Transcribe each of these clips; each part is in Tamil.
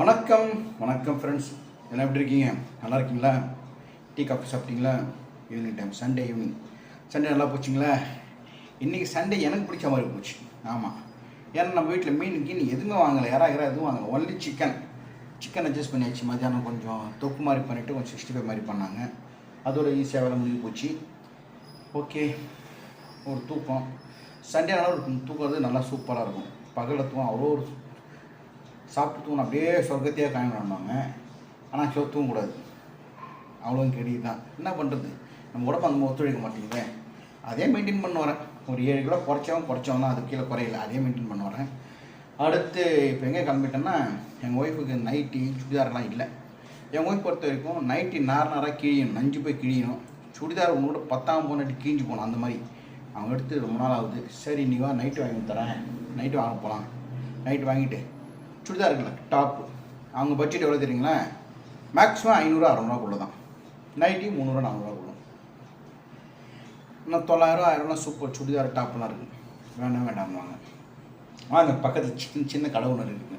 வணக்கம் வணக்கம் ஃப்ரெண்ட்ஸ் என்ன எப்படி இருக்கீங்க? நல்லா இருக்கீங்களா? டீ காஃபி சாப்பிட்டீங்களா? Evening time Sunday evening Sunday நல்லா போச்சுங்களா? இன்றைக்கி சண்டே எனக்கு பிடிச்ச மாதிரி போச்சு. ஆமாம் ஏன்னா நம்ம வீட்டில் மீன் கீன் எதுவுமே வாங்கலை. யாரா யாரா எதுவும் வாங்கலை. ஒன்லி சிக்கன் சிக்கன் அட்ஜஸ்ட் பண்ணியாச்சு. மத்தியானம் கொஞ்சம் தொப்பு மாதிரி பண்ணிவிட்டு கொஞ்சம் சிக்ஸ்டி ஃபைவ் மாதிரி பண்ணாங்க. அதோட ஈஸியாக வேலை முடிஞ்சு போச்சு. ஓகே ஒரு தூக்கம். சண்டே நல்லா தூக்கிறது நல்லா சூப்பராக இருக்கும். பகலத்துவம் அவ்வளோ ஒரு சாப்பிட்டு தூங்கணும் அப்படியே சொர்க்கத்தையே காயணும்பாங்க. ஆனால் ஆக்சுவலாக தூங்கக்கூடாது. அவ்வளோ கெடி தான் என்ன பண்ணுறது நம்ம உடம்பு அந்த ஒத்துழைக்க மாட்டேங்குதே. அதே மெயின்டைன் பண்ண வரேன் ஒரு ஏழு கிலோ குறைச்சவன் குறைச்சவன் தான் அது கீழே குறையல. அதே மெயின்டைன் பண்ண வரேன் அடுத்து இப்போ எங்கே கிளம்பிட்டேன்னா எங்கள் ஒய்ஃபுக்கு நைட்டி சுடிதார்லாம் இல்லை. என் ஒய்ஃப் பொறுத்த வரைக்கும் நைட்டி நார் நாராக கிழியணும். நஞ்சு போய் கிழியணும். சுடிதார் உன்னோட பத்தாம் போனட்டு கிழிஞ்சு போகணும். அந்த மாதிரி. அவங்க எடுத்து ரொம்ப நாள் ஆகுது. சரி நீ வா நைட்டு வாங்கி தரேன். நைட்டு வாங்க போகலாம் நைட்டு வாங்கிட்டு சுடிதார் டாப்பு அவங்க பட்ஜெட் எவ்வளோ தெரியுங்களா? மேக்ஸிமம் ஐநூறு அறநூறுவாக்குள்ள தான் நைட்டி முந்நூறுவா நானூறுவாக்குள்ள இன்னும் தொள்ளாயிரம் ஆயிரம்லாம் சூப்பர் சுடிதார் டாப்லாம் இருக்குது வேண்டாம் வேண்டாம் வாங்க. வாங்க பக்கத்தில் சின்ன சின்ன கடை ஒன்று இருக்குங்க.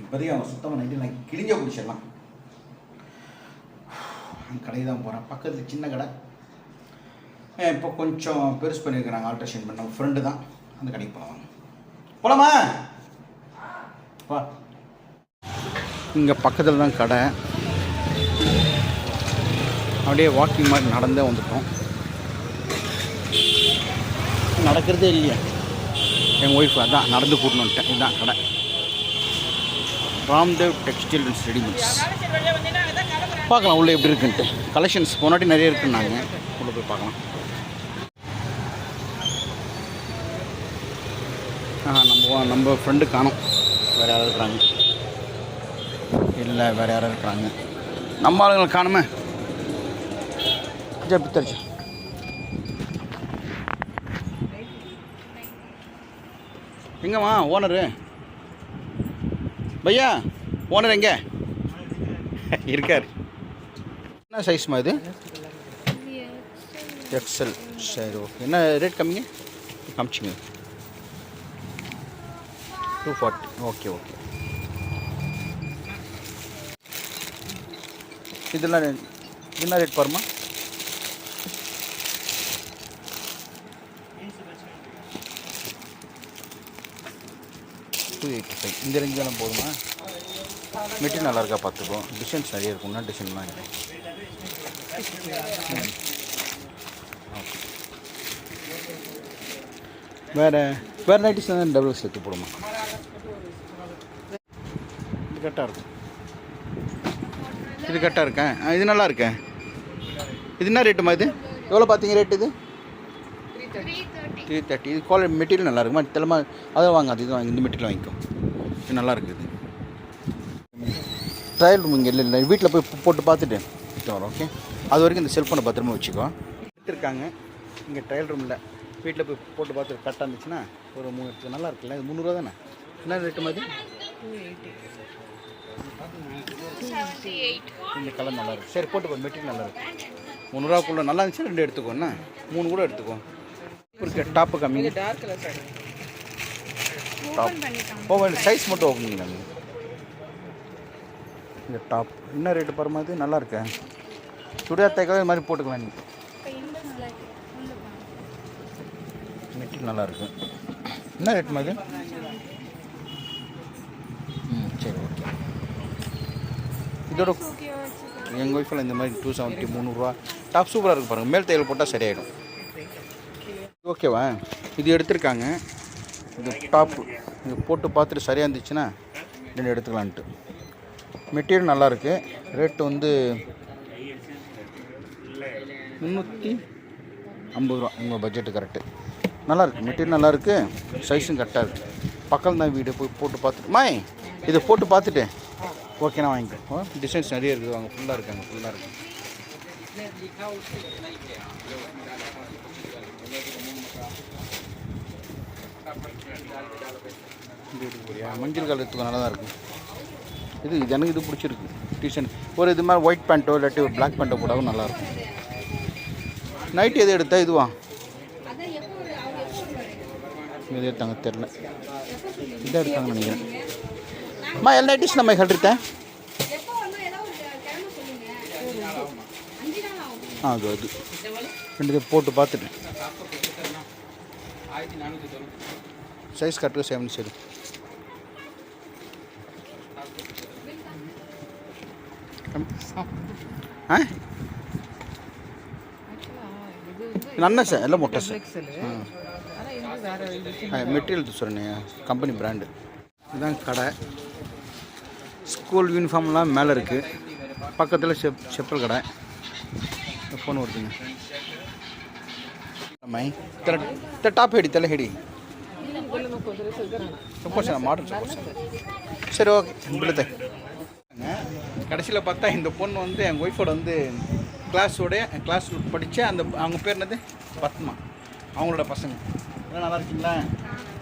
இப்போதைக்கு அவங்க சுத்தமாக நைட்டு நான் கிழிஞ்ச பிடிச்சிடலாம் கடையை தான் போகிறேன் பக்கத்தில் சின்ன கடை. இப்போ கொஞ்சம் பெருசு பண்ணியிருக்கிறாங்க ஆல்ட்ரேஷன் பண்ண. ஃப்ரெண்டு தான். அந்த கடைக்கு போகலாம் போகலாமா வா இங்கே பக்கத்தில் தான் கடை. அப்படியே வாக்கிங் மாதிரி நடந்தே வந்துட்டோம். நடக்கிறதே இல்லையா. எங்கள் ஒய்ஃப் அதான் நடந்து கூட்டின்னு வந்துட்டேன் இதுதான் கடை. ராம்தேவ் டெக்ஸ்டைல் அண்ட் ரெடிமேட்ஸ் பார்க்கலாம் உள்ளே எப்படி இருக்குன்ட்டு. கலெக்ஷன்ஸ் போனாட்டி நிறைய இருக்குன்னாங்க உள்ளே போய் பார்க்கலாம். நம்ம நம்ம ஃப்ரெண்டு காணோம். வேறு யாராவது இருக்கிறாங்க இல்லை வேறு யாராவது இருக்கிறாங்க நம்ம ஆளுங்களை காணுமே. ஜப்பி தரிச்சு எங்கம்மா ஓனரு பையா ஓனர் எங்கே? இருக்கார். என்ன சைஸ்மா இது? எக்ஸல் சரி ஓகே என்ன ரேட் கம்மிங்க? காமிச்சிங்க டூ ஃபார்ட்டி ஓகே ஓகே இதெல்லாம் என்ன ரேட் பாருமா டூ எயிட்டி ஃபைவ் இந்த ரேஞ்செல்லாம் போதுமா? மெட்டீரியல் நல்லா இருக்கா பார்த்துக்கோ. டிசைன்ஸ் நிறைய இருக்கும்னா டிசைன்லாம் இல்லை வேறு வேறு நைட்டிஸ் தான் டபுள் சேர்த்து போடுமா இது கரெக்டாக இருக்கும் இது கரெக்டாக இருக்கேன் ஆ, இது நல்லா இருக்கேன் இது என்ன ரேட்டுமா இது? எவ்வளோ பார்த்தீங்க ரேட் இது? த்ரீ தேர்ட்டி இது குவாலிட்டி மெட்டீரியல் நல்லா இருக்குமா? தெலமா அதை வாங்க அது இது வாங்க இந்த மெட்டீரியல் வாங்கிக்கோ. இது நல்லா இருக்குது ட்ரையல் ரூம் இங்கே இல்லை இல்லை. வீட்டில் போய் போட்டு பார்த்துட்டு வரோம் ஓகே அது வரைக்கும் இந்த செல்ஃபோனை பத்திரமா வச்சுக்கோ. எடுத்துருக்காங்க. இங்கே ட்ரையல் ரூமில் வீட்டில் போய் போட்டு பார்த்து கரெக்டாக இருந்துச்சுன்னா ஒரு மூணு எடுத்து நல்லா இருக்குல்ல? இது முந்நூறுவா தானே? என்ன ரேட்டு மாதிரி இந்த கலர் நல்லா இருக்கு. சரி போட்டுக்கோ மெட்டீரியல் நல்லா இருக்கு. முந்நூறுவாக்குள்ள நல்லா இருந்துச்சு ரெண்டு எடுத்துக்கோண்ணா மூணு கூட எடுத்துக்கோ. டாப்பு கம்மி டாப் ஓ சைஸ் மட்டும் ஓப்பன் பண்ணி இந்த டாப் என்ன ரேட்டு பாருமா இது? நல்லா இருக்கேன் சுடியார் தைக்கவே இது மாதிரி போட்டுக்கலாம் நீ. மெட்டீரியல் நல்லா இருக்கு. என்ன ரேட் மாதிரி ம் சரி ஓகே இதோட எங்கள் ஒய்ஃபில் இந்த மாதிரி டூ செவன்ட்டி முந்நூறுரூவா டாப் சூப்பராக இருக்குது பாருங்கள் மேல் தையல் போட்டால் சரியாயிடும். ஓகேவா இது எடுத்திருக்காங்க. இது டாப்பு இது போட்டு பார்த்துட்டு சரியாக இருந்துச்சுன்னா ரெண்டு எடுத்துக்கலான்ட்டு. மெட்டீரியல் நல்லாயிருக்கு ரேட்டு வந்து முந்நூற்றி ஐம்பது ரூபா. உங்கள் பட்ஜெட்டு கரெக்டு நல்லாயிருக்கு மெட்டீரியல் நல்லாயிருக்கு சைஸும் கரெக்டாக இருக்குது பக்கம் தான் வீடு. போய் போட்டு பார்த்துட்டு மாய் இதை போட்டு பார்த்துட்டு ஓகேண்ணா வாங்கிக்கோ டிசைன்ஸ் நிறைய இருக்குது. வாங்க ஃபுல்லாக இருக்காங்க ஃபுல்லாக இருக்கு. இது எடுக்கக்கூடிய மஞ்சள் கலர் எடுத்துக்கோ நல்லா தான் இருக்கும். இது இது எனக்கு இது பிடிச்சிருக்கு. டிஷர்ட் ஒரு இது மாதிரி ஒயிட் பேண்ட்டோ இல்லாட்டி ஒரு பிளாக் பேண்ட்டோ போடாவும் நல்லாயிருக்கும் நைட் எது எடுத்தா இதுவா? எது எடுத்தாங்க தெரில இதான் எடுத்தாங்கன்னு நினைக்கிறேன். அம்மா ಎಲ್ಲ ನೈಟೀಸ್ ನಮ್ಮ ಹೇಳಿರ್ತೆ எப்போ வந்து ஏதோ ஒரு கிழமை சொல்லுங்க அஞ்சு நாள் ஆகும் ஆ அது அது ரெண்டு போட்டு பார்த்துட்டு சைஸ் கரெக்டாக செவன் சரி ஆ நல்ல சார் எல்லாம் மொட்டை சார் மெட்டீரியல் சொல்கிறேன் கம்பெனி பிராண்டு இதுதான் கடை ஸ்கூல் யூனிஃபார்ம்லாம் மேலே இருக்குது பக்கத்தில் செப் செப்பல் கடை ಫೋನ್ ಹೊಡ್ತೀನಿ ಅಮ್ಮಾಯಿ ತ ಟಾಪ್ ಹೇಳಿ ತಲೆ ಹೇಳಿ சப்போஸ் மாடல் சப்போஸ் சரி ஓகே பிள்ளைத்த கடைசியில் பார்த்தா இந்த பொண்ணு வந்து எங்கள் ஒய்ஃபோட வந்து கிளாஸோட கிளாஸ் படித்த அந்த அவங்க பேர் என்னது பத்மா அவங்களோட பசங்க எல்லாம் நல்லா இருக்கீங்களா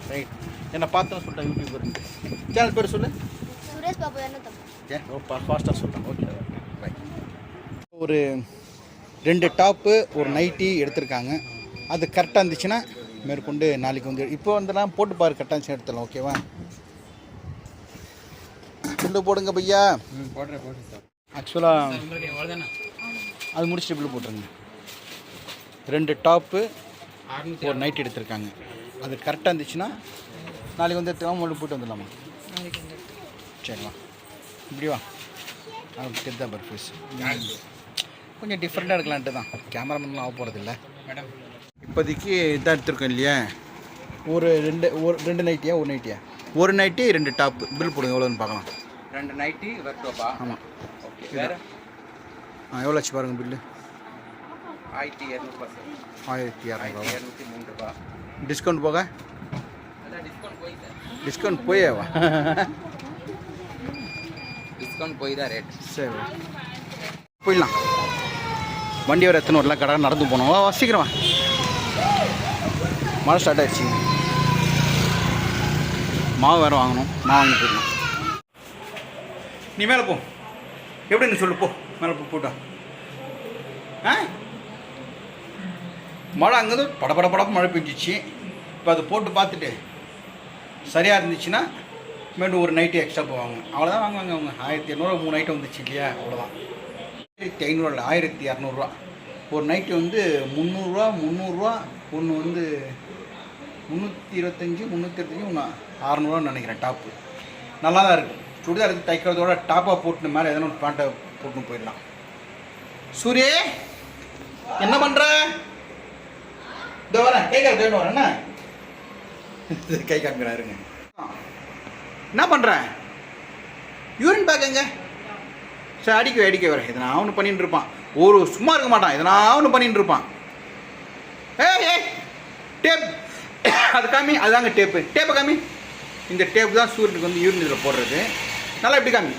ரைட் என்னை பார்த்தோன்னு சொல்லிட்டேன் யூடியூப் இருந்து சேனல் பேர் சொல்லு சுரேஷ் பாபு என்ன தப்பு ரொம்ப ஃபாஸ்ட்டாக சொல்கிறேன் ஓகே பை ஒரு ரெண்டு டாப்பு ஒரு நைட்டி எடுத்திருக்காங்க. அது கரெக்டாக இருந்துச்சுன்னா மேற்கொண்டு நாளைக்கு வந்து இப்போ வந்துலாம் போட்டு பாரு கரெக்டாக இருந்துச்சுன்னா எடுத்துடலாம் ஓகேவா பில்லு போடுங்க பையா. ஆக்சுவலாக அது முடிச்சுட்டு பில்லு போட்டுருங்க. ரெண்டு டாப்பு ஒரு நைட் எடுத்திருக்காங்க. அது கரெக்டாக இருந்துச்சுன்னா நாளைக்கு வந்து எடுத்துக்கலாம் போட்டு வந்துடலாமா? சரி வா இப்படி வா. தெரிஞ்சா பர் ஃபீஸ் கொஞ்சம் டிஃப்ரெண்ட்டாக இருக்கலான்ட்டு தான். கேமராமேன்லாம் ஆக போகிறது இல்லை. மேடம் இப்போதைக்கு இதான் எடுத்திருக்கோம் இல்லையா? ஒரு ரெண்டு ஒரு ரெண்டு நைட்டியா ஒரு நைட்டியா ஒரு நைட்டி ரெண்டு டாப்பு பில் போடுங்க எவ்வளோன்னு பார்க்கலாம். ரெண்டு நைட்டி வர்க்கோப்பா ஆமாம் ஓகே வேறு? ஆ எவ்வளோ ஆச்சு பாருங்கள் பில்லு ஆயிரத்தி இரநூறுபா சார் ஆயிரத்தி இரநூறுவா இரநூத்தி மூணு ரூபா. டிஸ்கவுண்ட் போக? டிஸ்கவுண்ட் போயேவா டிஸ்கவுண்ட் போய் தான் ரேட் சரி. போயிடலாம். வண்டி வர எத்தனை வரல கடை நடந்து போனோம் வா, சீக்கிரம் மழை ஸ்டார்ட் ஆயிடுச்சு. மாவு வேறு வாங்கணும். மாவு வாங்கி போயிடலாம். நீ மேலே போ. எப்படின்னு சொல்லு போ. மேலே போ போட்டா. ஆ? மழை அங்கேருந்து பட பட பட மழை பெஞ்சிச்சு. இப்போ அதை போட்டு பார்த்துட்டு சரியாக இருந்துச்சுன்னா மீண்டும் ஒரு நைட்டு எக்ஸ்ட்ரா போவாங்க. அவ்வளோதான் வாங்குவாங்க அவங்க. ஆயிரத்தி இரநூறுவா மூணு நைட்டு வந்துச்சு இல்லையா? அவ்வளோதான் ஆயிரத்தி ஐநூறுவா இல்லை ஆயிரத்தி இரநூறுவா ஒரு நைட்டு வந்து முந்நூறுரூவா முந்நூறுரூவா ஒன்று வந்து முந்நூற்றி இருபத்தஞ்சி முந்நூற்றி இருபத்தஞ்சி ஒன்று அறநூறுவான்னு நினைக்கிறேன் டாப்பு நல்லா தான் இருக்குது சுடிதார் எடுத்து தைக்கிறதோட டாப்பாக போட்டுன்னு மேலே எதனா ஒரு பேண்ட்டை போட்டுன்னு போயிடலாம். சூரிய என்ன பண்ணுற இதோ வரேன். கை கால் என்ன? கை காமிக்கிறாருங்க என்ன பண்ணுறேன் யூரின் பேக் எங்க? சரி அடிக்க அடிக்க வர. இதை நான் ஒன்று பண்ணிட்டு இருப்பான். ஒரு சும்மா இருக்க மாட்டான். இதை நான் ஒன்று பண்ணிட்டு இருப்பான். ஏய் ஏ டேப் அது காமி அதுதாங்க டேப்பு டேப்பை காமி. இந்த டேப் தான் சூரியனுக்கு வந்து யூரின் இதில் போடுறது. நல்லா எப்படி காமி.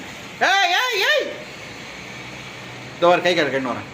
ஏய் ஏய் ஏய். இதோ வர கை கால் கண்ணு வரேன்